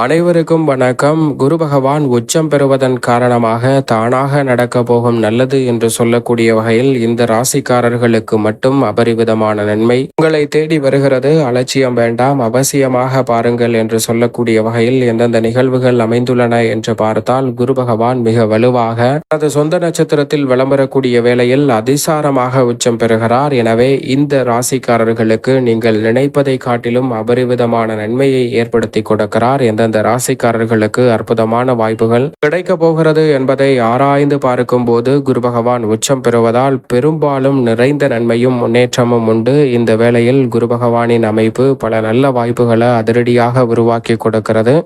அனைவருக்கும் வணக்கம். குரு பகவான் உச்சம் பெறுவதன் காரணமாக தானாக நடக்க போகும் நல்லது என்று சொல்லக்கூடிய வகையில் இந்த ராசிக்காரர்களுக்கு மட்டும் அபரிவிதமான நன்மை. உங்களை தேடி வருகிறது. அலட்சியம் வேண்டாம். அவசியமாக பாருங்கள் என்று சொல்லக்கூடிய வகையில் எந்தெந்த நிகழ்வுகள் அமைந்துள்ளன என்று பார்த்தால் குரு பகவான் மிக வலுவாக தனது சொந்த நட்சத்திரத்தில் விளம்பரக்கூடிய வேளையில் அதிசாரமாக உச்சம் பெறுகிறார். எனவே இந்த ராசிக்காரர்களுக்கு நீங்கள் நினைப்பதை காட்டிலும் அபரிவிதமான நன்மையை ஏற்படுத்தி கொடுக்கிறார் எந்த அந்தந்த ராசிக்காரர்களுக்கு அற்புதமான வாய்ப்புகள் கிடைக்க போகிறது என்பதை ஆராய்ந்து பார்க்கும் போது குரு பகவான் உச்சம் பெறுவதால் பெரும்பாலும் நிறைந்த நன்மையும் முன்னேற்றமும் உண்டு. இந்த வேளையில் குரு பகவானின் அமைப்பு பல நல்ல வாய்ப்புகளை அதிரடியாக உருவாக்கி கொடுக்கிறது.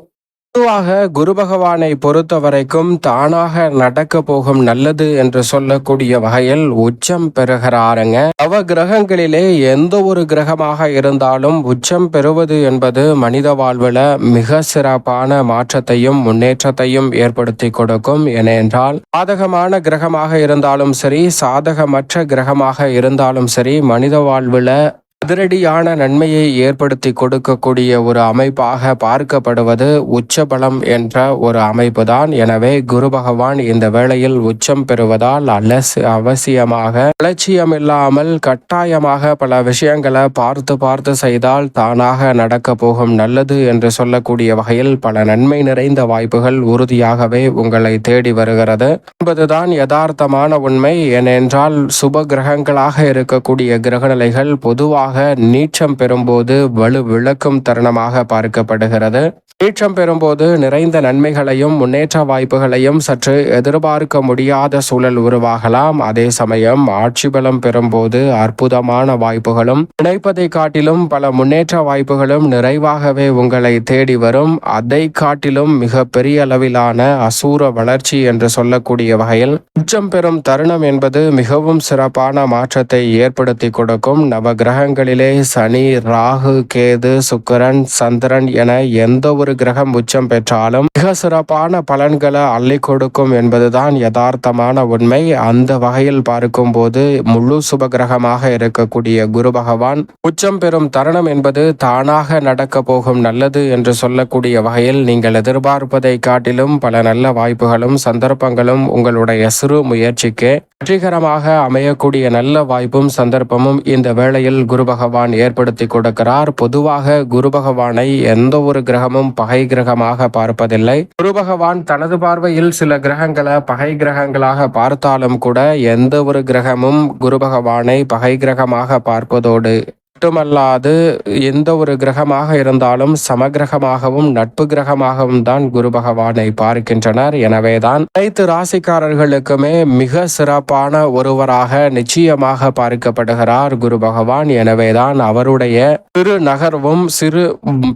பொதுவாக குரு பகவானை பொறுத்த வரைக்கும் தானாக நடக்க போகும் நல்லது என்று சொல்லக்கூடிய வகையில் உச்சம் பெறுகிறாருங்க. அவ கிரகங்களிலே எந்த ஒரு கிரகமாக இருந்தாலும் உச்சம் பெறுவது என்பது மனித வாழ்வில் மிக சிறப்பான மாற்றத்தையும் முன்னேற்றத்தையும் ஏற்படுத்தி கொடுக்கும். ஏனென்றால் சாதகமான கிரகமாக இருந்தாலும் சரி சாதகமற்ற கிரகமாக இருந்தாலும் சரி மனித வாழ்வில் அதிரடியான நன்மையை ஏற்படுத்தி கொடுக்கக்கூடிய ஒரு அமைப்பாக பார்க்கப்படுவது உச்சபலம் என்ற ஒரு அமைப்பு தான் எனவே குரு பகவான் இந்த வேளையில் உச்சம் பெறுவதால் அலசு அவசியமாக அலட்சியம் இல்லாமல் கட்டாயமாக பல விஷயங்களை பார்த்து பார்த்து செய்தால் தானாக நடக்க போகும் நல்லது என்று சொல்லக்கூடிய வகையில் பல நன்மை நிறைந்த வாய்ப்புகள் உறுதியாகவே உங்களை தேடி வருகிறது. என்பதுதான் யதார்த்தமான உண்மை. ஏனென்றால் சுப கிரகங்களாக இருக்கக்கூடிய கிரகநிலைகள் பொதுவாக நீச்சம் பெறும்போது வலு விளக்கும் தருணமாக பார்க்கப்படுகிறது. நீச்சம் பெறும்போது நிறைந்த நன்மைகளையும் முன்னேற்ற வாய்ப்புகளையும் சற்று எதிர்பார்க்க முடியாத சூழல் உருவாகலாம். அதே சமயம் ஆட்சி பலம் பெறும்போது அற்புதமான வாய்ப்புகளும் நினைப்பதை காட்டிலும் பல முன்னேற்ற வாய்ப்புகளும் நிறைவாகவே உங்களை தேடி வரும். அதை காட்டிலும் மிக பெரிய அளவிலான அசூர வளர்ச்சி என்று சொல்லக்கூடிய வகையில் உச்சம் பெறும் தருணம் என்பது மிகவும் சிறப்பான மாற்றத்தை ஏற்படுத்தி கொடுக்கும். நவ கிரகங்களிலே சனி ராகு கேது சுக்கரன் சந்திரன் என எந்த ஒரு கிரகம் உச்சம் பெற்றாலும் மிக சிறப்பான பலன்களை அள்ளி கொடுக்கும் என்பதுதான் யதார்த்தமான உண்மை. அந்த வகையில் பார்க்கும் போது முழு சுப கிரகமாக இருக்கக்கூடிய குரு பகவான் உச்சம் பெறும் தருணம் என்பது தானாக நடக்க போகும் நல்லது என்று சொல்லக்கூடிய வகையில் நீங்கள் எதிர்பார்ப்பதை காட்டிலும் பல நல்ல வாய்ப்புகளும் சந்தர்ப்பங்களும் உங்களுடைய சிறு முயற்சிக்கு வெற்றிகரமாக அமையக்கூடிய நல்ல வாய்ப்பும் சந்தர்ப்பமும் இந்த வேளையில் குரு பகவான் ஏற்படுத்தி கொடுக்கிறார். பொதுவாக குரு பகவானை எந்த ஒரு கிரகமும் பகை கிரகமாக பார்ப்பதில்லை. குரு பகவான் தனது பார்வையில் சில கிரகங்களை பகை கிரகங்களாக பார்த்தாலும் கூட எந்த ஒரு கிரகமும் குரு பகவானை பகை கிரகமாக பார்ப்பதோடு மட்டுமல்லாது எந்த ஒரு கிரகமாக இருந்தாலும் சமகிரகமாகவும் நட்பு கிரகமாகவும் தான் குரு பகவானை பார்க்கின்றனர். எனவேதான் அனைத்து ராசிக்காரர்களுக்குமே மிக சிறப்பான ஒருவராக நிச்சயமாக பார்க்கப்படுகிறார் குரு பகவான். எனவேதான் அவருடைய சிறு நகர்வும் சிறு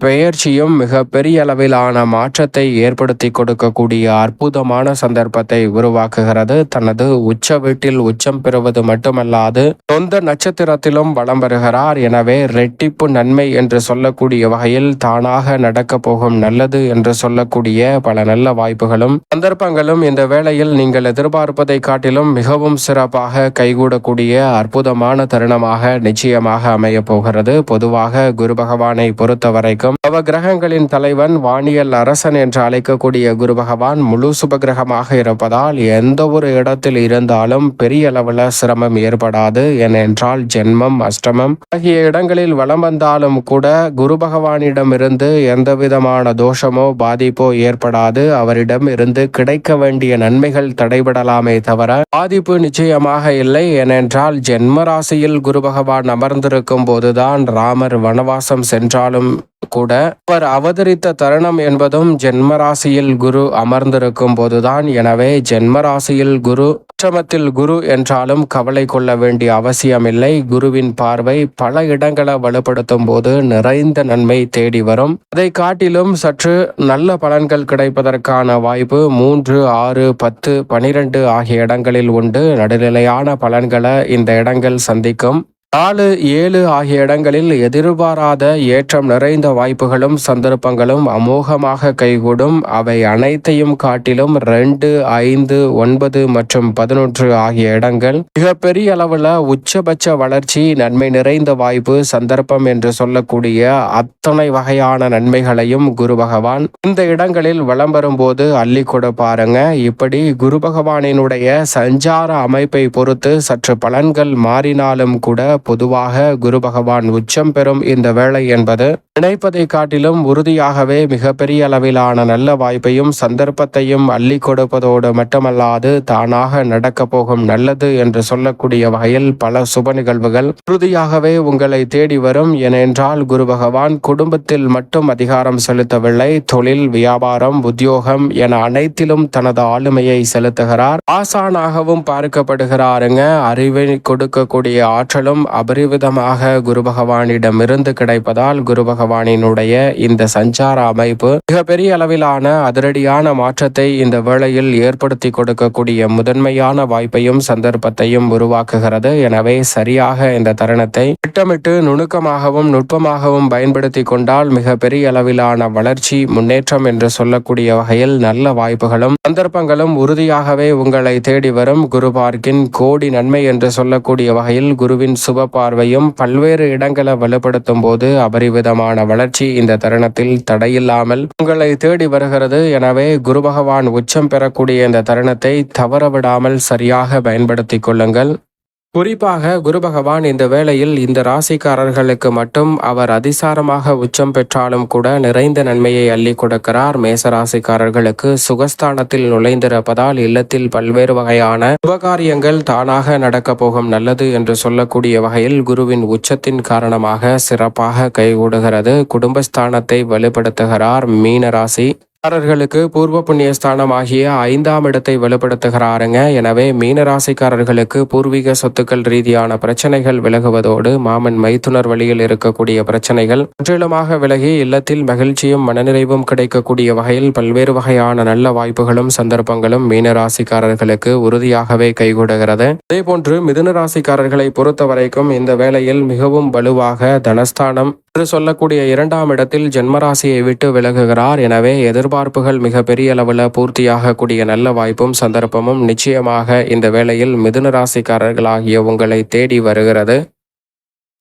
பெயர்ச்சியும் மிக பெரிய அளவிலான மாற்றத்தை ஏற்படுத்தி கொடுக்கக்கூடிய அற்புதமான சந்தர்ப்பத்தை உருவாக்குகிறது. தனது உச்ச வீட்டில் உச்சம் பெறுவது மட்டுமல்லாது சொந்த நட்சத்திரத்திலும் வளம் பெறுகிறார் எனவே ரெட்டிப்பு நன்மை என்று சொல்லக்கூடிய வகையில் தானாக நடக்க போகும் நல்லது என்று சொல்லக்கூடிய பல நல்ல வாய்ப்புகளும் சந்தர்ப்பங்களும் இந்த வேளையில் நீங்கள் எதிர்பார்ப்பதை காட்டிலும் மிகவும் சிறப்பாக கைகூடக்கூடிய அற்புதமான தருணமாக நிச்சயமாக அமைய போகிறது. பொதுவாக குரு பகவானை பொறுத்த வரைக்கும் அவ கிரகங்களின் தலைவன் வானியல் அரசன் என்று அழைக்கக்கூடிய குரு பகவான் முழு சுபகிரகமாக இருப்பதால் எந்த ஒரு இடத்தில் இருந்தாலும் பெரிய அளவில் சிரமம் ஏற்படாது. ஏனென்றால் ஜென்மம் அஷ்டமம் ஆகிய இடங்களில் வலம் வந்தாலும் கூட குரு பகவானிடமிருந்து எந்த விதமான தோஷமோ பாதிப்போ ஏற்படாது. அவரிடம் இருந்து கிடைக்க வேண்டிய நன்மைகள் தடைபடலாமே தவிர பாதிப்பு நிச்சயமாக இல்லை. ஏனென்றால் ஜென்ம ராசியில் குரு பகவான் அமர்ந்திருக்கும் போதுதான் ராமர் வனவாசம் சென்றாலும் கூட அவர் அவதரித்த தருணம் என்பதும் ஜென்மராசியில் குரு அமர்ந்திருக்கும் போதுதான். எனவே ஜென்மராசியில் குரு அஷ்டமத்தில் குரு என்றாலும் கவலை கொள்ள வேண்டிய அவசியமில்லை. குருவின் பார்வை பல இடங்களை வலுப்படுத்தும் போது நிறைந்த நன்மை தேடி வரும். அதை காட்டிலும் சற்று நல்ல பலன்கள் கிடைப்பதற்கான வாய்ப்பு மூன்று ஆறு பத்து பனிரெண்டு ஆகிய இடங்களில் உண்டு. நடுநிலையான பலன்களை இந்த இடங்கள் சந்திக்கும். நாலு ஏழு ஆகிய இடங்களில் எதிர்பாராத ஏற்றம் நிறைந்த வாய்ப்புகளும் சந்தர்ப்பங்களும் அமோகமாக கைகூடும். அவை அனைத்தையும் காட்டிலும் ரெண்டு ஐந்து ஒன்பது மற்றும் பதினொன்று ஆகிய இடங்கள் மிகப்பெரிய அளவில் உச்சபட்ச வளர்ச்சி நன்மை நிறைந்த வாய்ப்பு சந்தர்ப்பம் என்று சொல்லக்கூடிய அத்தனை வகையான நன்மைகளையும் குரு பகவான் இந்த இடங்களில் வளம் வரும்போது அள்ளி பாருங்க. இப்படி குரு பகவானினுடைய சஞ்சார அமைப்பை பொறுத்து சற்று பலன்கள் மாறினாலும் கூட பொதுவாக குரு பகவான் உச்சம் பெறும் இந்த வேளை என்பது நினைப்பதை காட்டிலும் உறுதியாகவே மிகப்பெரிய அளவிலான நல்ல வாய்ப்பையும் சந்தர்ப்பத்தையும் அள்ளி கொடுப்பதோடு மட்டுமல்லாது தானாக நடக்க போகும் நல்லது என்று சொல்லக்கூடிய வகையில் பல சுப நிகழ்வுகள் உறுதியாகவே உங்களை தேடி வரும். ஏனென்றால் குரு பகவான் குடும்பத்தில் மட்டும் அதிகாரம் செலுத்தவில்லை. தொழில் வியாபாரம் உத்தியோகம் என அனைத்திலும் தனது ஆளுமையை செலுத்துகிறார். ஆசானாகவும் பார்க்கப்படுகிறாருங்க. அறிவை கொடுக்கக்கூடிய ஆற்றலும் அபரிவிதமாக குரு பகவானிடமிருந்து கிடைப்பதால் குரு பகவானினுடைய இந்த சஞ்சார அமைப்பு மிகப்பெரிய அளவிலான அதிரடியான மாற்றத்தை இந்த வேளையில் ஏற்படுத்தி கொடுக்கக்கூடிய முதன்மையான வாய்ப்பையும் சந்தர்ப்பத்தையும் உருவாக்குகிறது. எனவே சரியாக இந்த தருணத்தை திட்டமிட்டு நுணுக்கமாகவும் நுட்பமாகவும் பயன்படுத்தி கொண்டால் மிக பெரிய அளவிலான வளர்ச்சி முன்னேற்றம் என்று சொல்லக்கூடிய வகையில் நல்ல வாய்ப்புகளும் சந்தர்ப்பங்களும் உறுதியாகவே உங்களை தேடி வரும் குரு பார்க்கின் கோடி நன்மை என்று சொல்லக்கூடிய வகையில் குருவின் சுப பார்வையும் பல்வேறு இடங்களை வலுப்படுத்தும் போது அபரிவிதமான வளர்ச்சி இந்த தருணத்தில் தடையில்லாமல் உங்களை தேடி வருகிறது. எனவே குரு பகவான் உச்சம் பெறக்கூடிய இந்த தருணத்தை தவறவிடாமல் சரியாக பயன்படுத்திக் கொள்ளுங்கள். குறிப்பாக குரு பகவான் இந்த வேளையில் இந்த ராசிக்காரர்களுக்கு மட்டும் அவர் அதிசாரமாக உச்சம் பெற்றாலும் கூட நிறைந்த நன்மையை அள்ளி கொடுக்கிறார். மேச ராசிக்காரர்களுக்கு சுகஸ்தானத்தில் நுழைந்திருப்பதால் இல்லத்தில் பல்வேறு வகையான சுபகாரியங்கள் தானாக நடக்கப் போகும் நல்லது என்று சொல்லக்கூடிய வகையில் குருவின் உச்சத்தின் காரணமாக சிறப்பாக கைகூடுகிறது. குடும்பஸ்தானத்தை வலுப்படுத்துகிறார் மீன ராசி ராசிக்காரர்களுக்கு பூர்வ புண்ணிய ஸ்தானம் ஆகிய ஐந்தாம் இடத்தை வலுப்படுத்துகிறாருங்க. எனவே மீனராசிக்காரர்களுக்கு பூர்வீக சொத்துக்கள் ரீதியான பிரச்சனைகள் விலகுவதோடு மாமன் மைத்துனர் வழியில் இருக்கக்கூடிய பிரச்சனைகள் முற்றிலுமாக விலகி இல்லத்தில் மகிழ்ச்சியும் மனநிறைவும் கிடைக்கக்கூடிய வகையில் பல்வேறு வகையான நல்ல வாய்ப்புகளும் சந்தர்ப்பங்களும் மீனராசிக்காரர்களுக்கு உறுதியாகவே கைகூடுகிறது. அதே போன்று மிதுன ராசிக்காரர்களை பொறுத்த வரைக்கும் இந்த வேளையில் மிகவும் வலுவாக தனஸ்தானம் என்று சொல்லக்கூடிய இரண்டாம் இடத்தில் ஜென்மராசியை விட்டு விலகுகிறார். எனவே எதிர்பார்ப்புகள் மிக பெரிய அளவில் பூர்த்தியாகக்கூடிய நல்ல வாய்ப்பும் சந்தர்ப்பமும் நிச்சயமாக இந்த வேளையில் மிதுன ராசிக்காரர்களாகிய உங்களை தேடி வருகிறது.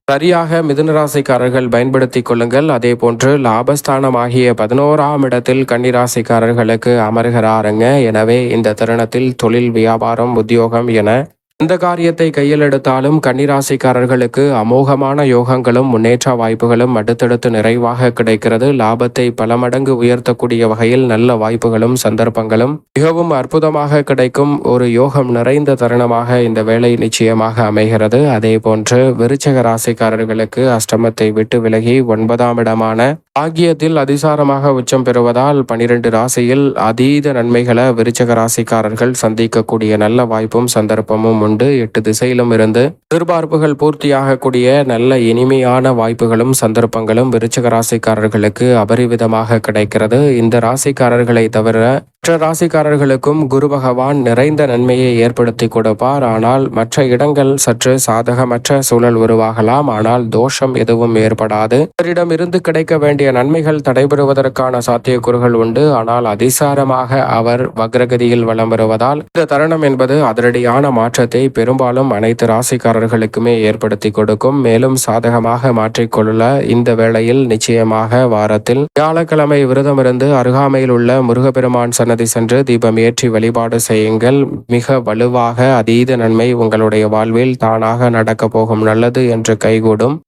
சரியாக மிதுன ராசிக்காரர்கள் பயன்படுத்திக் கொள்ளுங்கள். அதே போன்று லாபஸ்தானமாகிய பதினோராம் இடத்தில் கன்னிராசிக்காரர்களுக்கு அமர்கிறாருங்க. எனவே இந்த தருணத்தில் தொழில் வியாபாரம் உத்தியோகம் என எந்த காரியத்தை கையில் எடுத்தாலும் கன்னிராசிக்காரர்களுக்கு அமோகமான யோகங்களும் முன்னேற்ற வாய்ப்புகளும் அடுத்தடுத்து நிறைவாக கிடைக்கிறது. லாபத்தை பல மடங்கு உயர்த்தக்கூடிய வகையில் நல்ல வாய்ப்புகளும் சந்தர்ப்பங்களும் மிகவும் அற்புதமாக கிடைக்கும் ஒரு யோகம் நிறைந்த தருணமாக இந்த வேலை நிச்சயமாக அமைகிறது. அதே போன்று விருச்சக ராசிக்காரர்களுக்கு அஷ்டமத்தை விட்டு விலகி ஒன்பதாம் இடமான ஆகியத்தில் அதிசாரமாக உச்சம் பெறுவதால் பனிரெண்டு ராசியில் அதீத நன்மைகளை விருச்சக ராசிக்காரர்கள் சந்திக்கக்கூடிய நல்ல வாய்ப்பும் சந்தர்ப்பமும் கொண்டு எட்டு திசையிலும் இருந்து எதிர்பார்ப்புகள் பூர்த்தியாகக்கூடிய நல்ல இனிமையான வாய்ப்புகளும் சந்தர்ப்பங்களும் விருச்சக ராசிக்காரர்களுக்கு அபரிவிதமாக கிடைக்கிறது. இந்த ராசிக்காரர்களை தவிர மற்ற ராசிக்காரர்களுக்கும் குரு பகவான் நிறைந்த நன்மையை ஏற்படுத்தி கொடுப்பார். ஆனால் மற்ற இடங்கள் சற்று சாதகமற்ற சூழல் உருவாகலாம். ஆனால் தோஷம் எதுவும் ஏற்படாது. இவரிடம் இருந்து கிடைக்க வேண்டிய நன்மைகள் தடைபெறுவதற்கான சாத்தியக்கூறுகள் உண்டு. ஆனால் அதிசாரமாக அவர் வக்ரகதியில் வலம் வருவதால் இந்த தருணம் என்பது அதிரடியான மாற்றத்தை பெரும்பாலும் அனைத்து ராசிக்காரர்களுக்குமே ஏற்படுத்தி கொடுக்கும். மேலும் சாதகமாக மாற்றிக்கொள்ள இந்த வேளையில் நிச்சயமாக வாரத்தில் வியாழக்கிழமை விரதமிருந்து அருகாமையில் உள்ள முருகப்பெருமான் சன்னதி சென்று தீபம் ஏற்றி வழிபாடு செய்யுங்கள். மிக வலுவாக அதீத நன்மை உங்களுடைய வாழ்வில் தானாக நடக்கப் போகும். நல்லது என்று கைகூடும்.